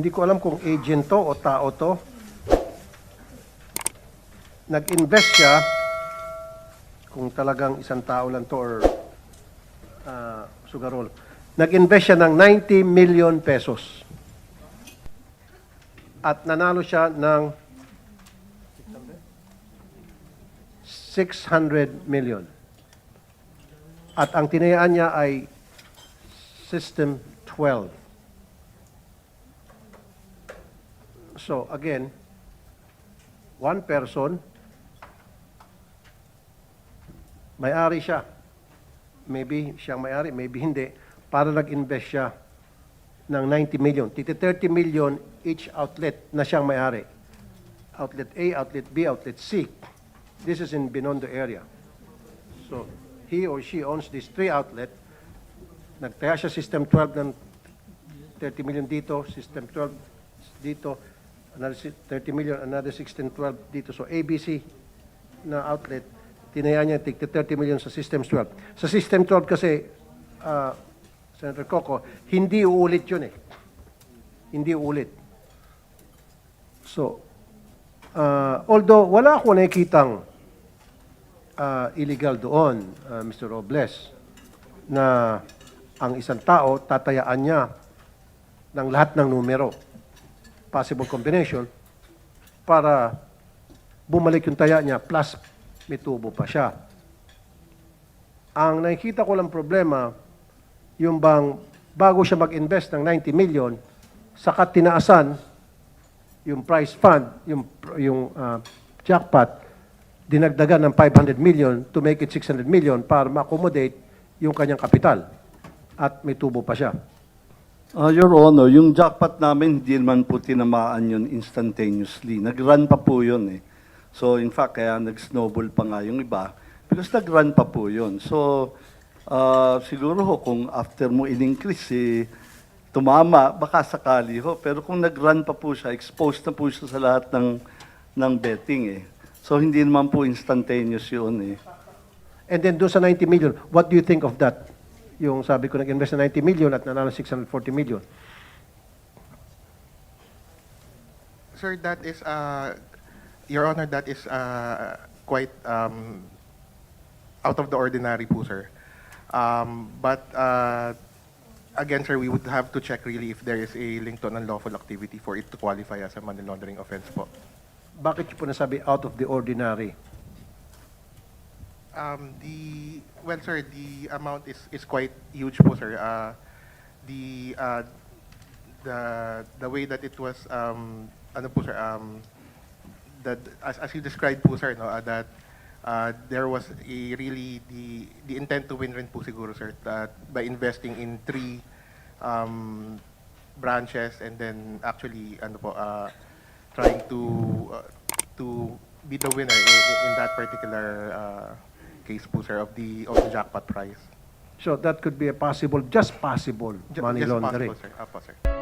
hindi ko alam kung agent to o tao to. Nag-invest siya, kung talagang isang tao lang to or ah, sugarol. Nag-invest siya ng 90 million pesos. At nanalo siya ng 600 million. At ang tinayaan niya ay System 12. So again, one person, may-ari siya. Maybe siyang may-ari, maybe hindi. Para nag-invest siya ng 90 million. Titi 30 million each outlet na siyang may-ari. Outlet A, outlet B, outlet C. This is in Binondo area. So, he or she owns these three outlet. Nagtaya siya System 12 ng 30 million dito, System 12 dito, another si- 30 million, another 16, 12 dito. So, ABC na outlet, tinaya niya tig 30 million sa System 12. Sa System 12 kasi, ah, Senator Coco, hindi uulit yun eh. Hindi uulit. So, ah, although wala ako nakikitang ah, illegal doon, ah, Mr. Robles, na ang isang tao tatayaan niya ng lahat ng numero, possible combination, para bumalik yung taya niya, plus may tubo pa siya. Ang nakikita ko lang problema, yung bang bago siya mag-invest ng 90 million, saka tinaasan yung prize fund, yung, yung ah, jackpot, dinagdagan ng 500 million to make it 600 million para ma-accommodate yung kanyang kapital. At may tubo pa siya. Uh, Your Honor, yung jackpot namin, hindi naman po tinamaan yun instantaneously. Nag-run pa po yun eh. So in fact, kaya nag-snowball pa nga yung iba. Because nag-run pa po yun. So uh, siguro ho, kung after mo in-increase, eh, tumama, baka sakali ho. Pero kung nag-run pa po siya, exposed na po siya sa lahat ng, ng betting eh. So hindi naman po instantaneous yun eh. And then doon sa 90 million, what do you think of that? Yung sabi ko nag-invest na 90 million at nanalo 640 million. Sir, that is, uh, Your Honor, that is uh, quite um, out of the ordinary po, sir. Um, but uh, again, sir, we would have to check really if there is a link to an unlawful activity for it to qualify as a money laundering offense po. Bakit po nasabi out of the ordinary? Um, the well, sir, the amount is is quite huge po, sir. Uh, the uh, the the way that it was um, ano po, sir, um, that as as you described po, sir, no, uh, that uh, there was a really the the intent to win rin po siguro, sir, that by investing in three um, branches and then actually ano po uh, trying to uh, to be the winner in, in that particular uh, case po sir of the of the jackpot prize. So that could be a possible, just possible Ju- money just laundering. possible, sir. Apo, sir.